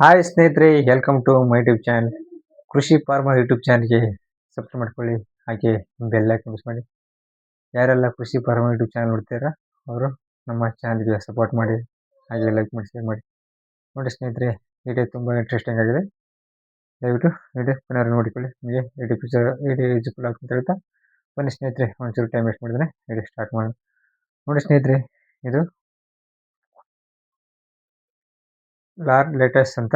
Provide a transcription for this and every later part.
Hi ಸ್ನೇಹಿತರೆ welcome to my YouTube channel Krishi farmer YouTube ಚಾನಲ್ಗೆ subscribe ಮಾಡ್ಕೊಳ್ಳಿ. ಹಾಗೆ ಬೆಲ್ ಐಕನ್ ಮಿಸ್ ಮಾಡಿ. ಯಾರೆಲ್ಲ ಕೃಷಿ ಫಾರ್ಮರ್ ಯೂಟ್ಯೂಬ್ ಚಾನಲ್ ನೋಡ್ತೀರಾ, ಅವರು ನಮ್ಮ ಚಾನಲ್ಗೆ ಸಪೋರ್ಟ್ ಮಾಡಿ. ಹಾಗೆ ಲೈಕ್ ಮಾಡಿ ಶೇರ್ ಮಾಡಿ. ನೋಡಿ ಸ್ನೇಹಿತರೆ ವಿಡಿಯೋ ತುಂಬ ಇಂಟ್ರೆಸ್ಟಿಂಗ್ ಆಗಿದೆ. ದಯವಿಟ್ಟು ವಿಡಿಯೋ ಪುನರ್ ನೋಡಿಕೊಳ್ಳಿ. ನಿಮಗೆ ವಿಡಿಯೋ ಪಿಕ್ಚರ್ ವಿಡಿಯೋ ಯೂಸ್ಫುಲ್ ಆಗುತ್ತೆ ಹೇಳ್ತಾ. ಬನ್ನಿ ಸ್ನೇಹಿತರೆ, ಒಂಚೂರು ಟೈಮ್ ವೇಸ್ಟ್ ಮಾಡಿದ್ರೆ ವಿಡಿಯೋ ಸ್ಟಾರ್ಟ್ ಮಾಡೋಣ. ನೋಡಿ ಸ್ನೇಹಿತರೆ, ಇದು ಲಾರ್ ಲೇಟೆಸ್ಟ್ ಅಂತ.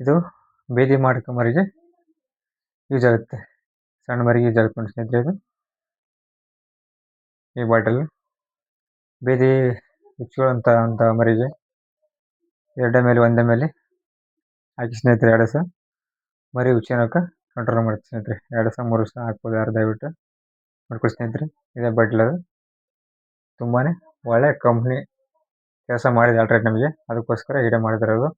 ಇದು ಬೇದಿ ಮರಿಗೆ ಯೂಸ್ ಆಗುತ್ತೆ. ಸಣ್ಣ ಮರಿಗೆ ಯೂಸ್ ಆಗುತ್ತೆ ಸ್ನೇಹಿತರೆ ಇದು. ಈ ಬಾಟಲ್ ಬೇದಿ ಹುಚ್ಕೊಳ್ಳೋಂಥ ಅಂತ ಮರಿಗೆ ಎರಡೇ ಮೇಲೆ, ಒಂದೇ ಮೇಲೆ ಹಾಕಿ ಸ್ನೇಹಿತರೆ ಎರಡು ಸಹ ಮರಿ ಹುಚ್ಚಿನೋಕೆ ಕಂಟ್ರೋಲ್ ಮಾಡುತ್ತೆ ಸ್ನೇಹಿತರೆ. ಎರಡು ಸಹ ಮೂರು ಸಹ ಹಾಕ್ಬೋದು ಯಾರು ದಯವಿಟ್ಟು. ನೋಡ್ಕೊಳ್ಳಿ ಸ್ನೇಹಿತರೆ, ಇದೇ ಬಾಟಲ್ ಅದು. ತುಂಬಾ ಒಳ್ಳೆ ಕಂಪ್ನಿ ಕೆಲಸ ಮಾಡಿದೆ ಆಲ್ರೆಡಿ ನಮಗೆ. ಅದಕ್ಕೋಸ್ಕರ ವಿಡಿಯೋ ಮಾಡಿದಿರೋದು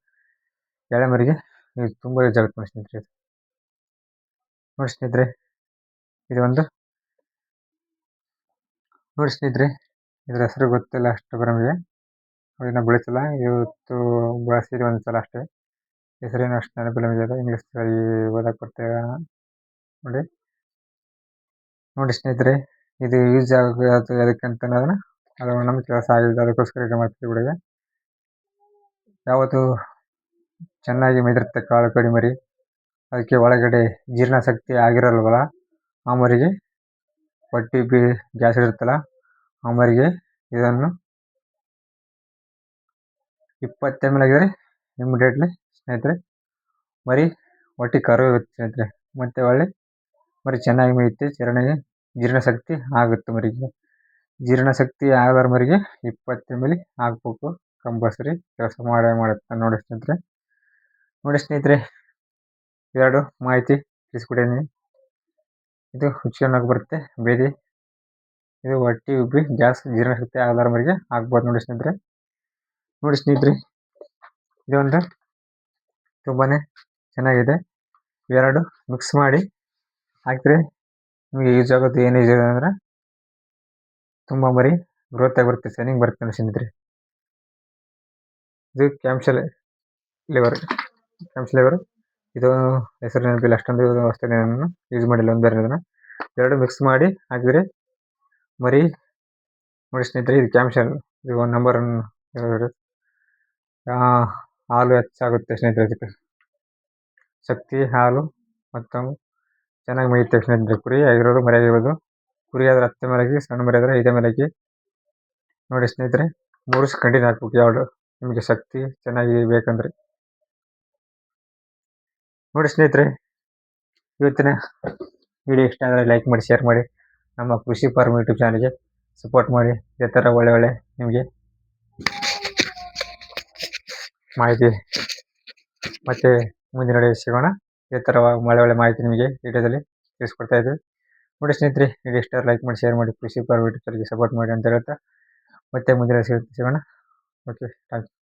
ಎಳೆ ಮರಿಗೆ ಇದು ತುಂಬ ಯೂಸ್ ಆಗುತ್ತೆ ಸ್ನೇಹಿತರೆ ನೋಡಿ ಸ್ನೇಹಿತರೆ, ಇದು ಒಂದು ನೋಡಿ ಸ್ನೇಹಿತರೆ, ಇದ್ರ ಹೆಸರು ಗೊತ್ತಿಲ್ಲ ಅಷ್ಟು ನಮಗೆ ಅದನ್ನ ಬೆಳೆಸಿಲ್ಲ ಇವತ್ತು ಬಳಸಿದ್ವಿ ಒಂದು ಸಲ ಅಷ್ಟೇ. ಹೆಸರೇನು ಅಷ್ಟು ನೆನಪಿಲ್ಲ ನಮಗೆ ಇಂಗ್ಲೀಷ್ ಓದಕ್ಕೆ ಬರ್ತೀರ ನೋಡಿ. ನೋಡಿ ಸ್ನೇಹಿತರೆ, ಇದು ಯೂಸ್ ಆಗೋದು ಅದಕ್ಕೆ ಅಂತ ಅನ್ನೋದನ್ನ ಅದು ನಮ್ಮ ಕೆಲಸ ಆಗಿದೆ ಅದಕ್ಕೋಸ್ಕರ ಇದು ಮಾಡ್ತೀವಿ ಯಾವತ್ತು ಚೆನ್ನಾಗಿ ಮೆದಿರುತ್ತೆ ಕಾಳು ಕಡಿ ಮರಿ, ಅದಕ್ಕೆ ಒಳಗಡೆ ಜೀರ್ಣಶಕ್ತಿ ಆಗಿರಲ್ವಲ್ಲ, ಆ ಮರಿಗೆ ಹೊಟ್ಟೆ ಬಿ ಗ್ಯಾಸ್ ಇರುತ್ತಲ್ಲ, ಆ ಮರಿಗೆ ಇದನ್ನು ಇಪ್ಪತ್ತು ಎಂ ಎಲ್ ಇಮಿಡಿಯೇಟ್ಲಿ ಸ್ನೇಹಿತರೆ, ಮರಿ ಹೊಟ್ಟೆ ಕರು ಸ್ನೇಹಿತರೆ, ಮತ್ತು ಒಳ್ಳೆ ಮರಿ ಚೆನ್ನಾಗಿ ಮೇಯುತ್ತೆ, ಚರಣೆಗೆ ಜೀರ್ಣಶಕ್ತಿ ಆಗುತ್ತೆ ಮರಿಗೆ. ಜೀರ್ಣಶಕ್ತಿ ಆಗರ ಮರಿಗೆ ಇಪ್ಪತ್ತು ಎಂ ಎಲ್ ಹಾಕ್ಬೇಕು ಕಂಪಲ್ಸರಿ ಕೆಲಸ ಮಾಡೇ ಮಾಡುತ್ತೆ ನೋಡಿ ಸ್ನೇಹಿತರೆ. ನೋಡಿ ಸ್ನೇಹಿತರೆ ಎರಡು ಮಾಹಿತಿ ತಿಳಿಸ್ಕೊಟ್ಟಿದ್ದೀನಿ ಇದು ಹುಚ್ಚಿಗೆ ಬರುತ್ತೆ, ಬೇದಿ. ಇದು ಹೊಟ್ಟೆ ಉಬ್ಬಿ ಗ್ಯಾಸ್ ಜೀರ್ಣಶಕ್ತಿ ಆಗಲಾರ ಮರಿಗೆ ಹಾಕ್ಬೋದು ನೋಡಿ ಸ್ನೇಹಿತರೆ. ನೋಡಿ ಸ್ನೇಹಿತರೆ ಇದೊಂದು ತುಂಬಾ ಚೆನ್ನಾಗಿದೆ. ಎರಡು ಮಿಕ್ಸ್ ಮಾಡಿ ಹಾಕಿದ್ರೆ ನಿಮಗೆ ಯೂಸ್ ಆಗೋದು ಏನು ಯೂಸ್ ಅಂದರೆ ತುಂಬ ಮರಿ ಗ್ರೋತ್ ಆಗಿರುತ್ತೆ ಸೆನಿಂಗ್ ಬರುತ್ತೆ ಸ್ನೇಹಿತರೆ. ಇದು ಕ್ಯಾಂಪ್ಸಲ್ ಲಿವರ್ ಕ್ಯಾಂಪ್ಸ್ ಲಿವರ್ ಇದು ಹೆಸರು ನೆನಪಿಲ್ಲ, ಅಷ್ಟೊಂದು ವ್ಯವಸ್ಥೆ ನಾನು ಯೂಸ್ ಮಾಡಿಲ್ಲ, ಒಂದು ಬೇರೆ ಇದನ್ನು. ಎರಡು ಮಿಕ್ಸ್ ಮಾಡಿ ಹಾಕಿದರೆ ಮರಿ ನೋಡಿ ಸ್ನೇಹಿತರೆ, ಇದು ಕ್ಯಾಮ್ಸಲ್ ಇದು ಒಂದು ನಂಬರ್ ಹಾಲು ಹೆಚ್ಚಾಗುತ್ತೆ ಸ್ನೇಹಿತರೆ ಇದಕ್ಕೆ ಶಕ್ತಿ, ಹಾಲು ಮತ್ತು ಚೆನ್ನಾಗಿ ಮೇಯುತ್ತೆ ಸ್ನೇಹಿತರೆ ಕುರಿ ಆಗಿರೋದು ಮರಿ ಆಗಿರೋದು ಕುರಿ ಆದರೆ ಮೇಲಾಗಿ, ಸಣ್ಣ ಮರಿ ಆದರೆ ಐದೇ ಮೇಲಾಗಿ. ನೋಡಿ ಸ್ನೇಹಿತರೆ, ಮೂರು ಕಂಟಿನ್ಯೂ ಹಾಕ್ಬೇಕು ಯಾವುದು ನಿಮಗೆ ಶಕ್ತಿ ಚೆನ್ನಾಗಿ ಬೇಕಂದ್ರೆ. ನೋಡಿ ಸ್ನೇಹಿತರೆ, ಇವತ್ತಿನ ವಿಡಿಯೋ ಇಷ್ಟ ಆದರೆ ಲೈಕ್ ಮಾಡಿ ಶೇರ್ ಮಾಡಿ. ನಮ್ಮ ಕೃಷಿ ಫಾರ್ಮ್ ಯೂಟ್ಯೂಬ್ ಚಾನಲ್ಗೆ ಸಪೋರ್ಟ್ ಮಾಡಿ. ಇದೇ ಥರ ಒಳ್ಳೆ ಒಳ್ಳೆ ನಿಮಗೆ ಮಾಹಿತಿ ಮತ್ತು ಮುಂದಿನ ಸಿಗೋಣ. ಇದೇ ಥರ ಒಳ್ಳೆ ಒಳ್ಳೆ ಮಾಹಿತಿ ನಿಮಗೆ ವಿಡಿಯೋದಲ್ಲಿ ತಿಳಿಸ್ಕೊಡ್ತಾ ಇದ್ದೀವಿ ನೋಡಿ ಸ್ನೇಹಿತರೆ ವಿಡಿಯೋ ಎಷ್ಟಾರು ಲೈಕ್ ಮಾಡಿ ಶೇರ್ ಮಾಡಿ ಫಾರ್ಮ್ ಯೂಟ್ಯೂಬ್ ಸಪೋರ್ಟ್ ಮಾಡಿ ಅಂತ ಹೇಳ್ತಾ ಮತ್ತೆ ಮುಂದಿನ ಸಿಗೋಣ. Okay thank you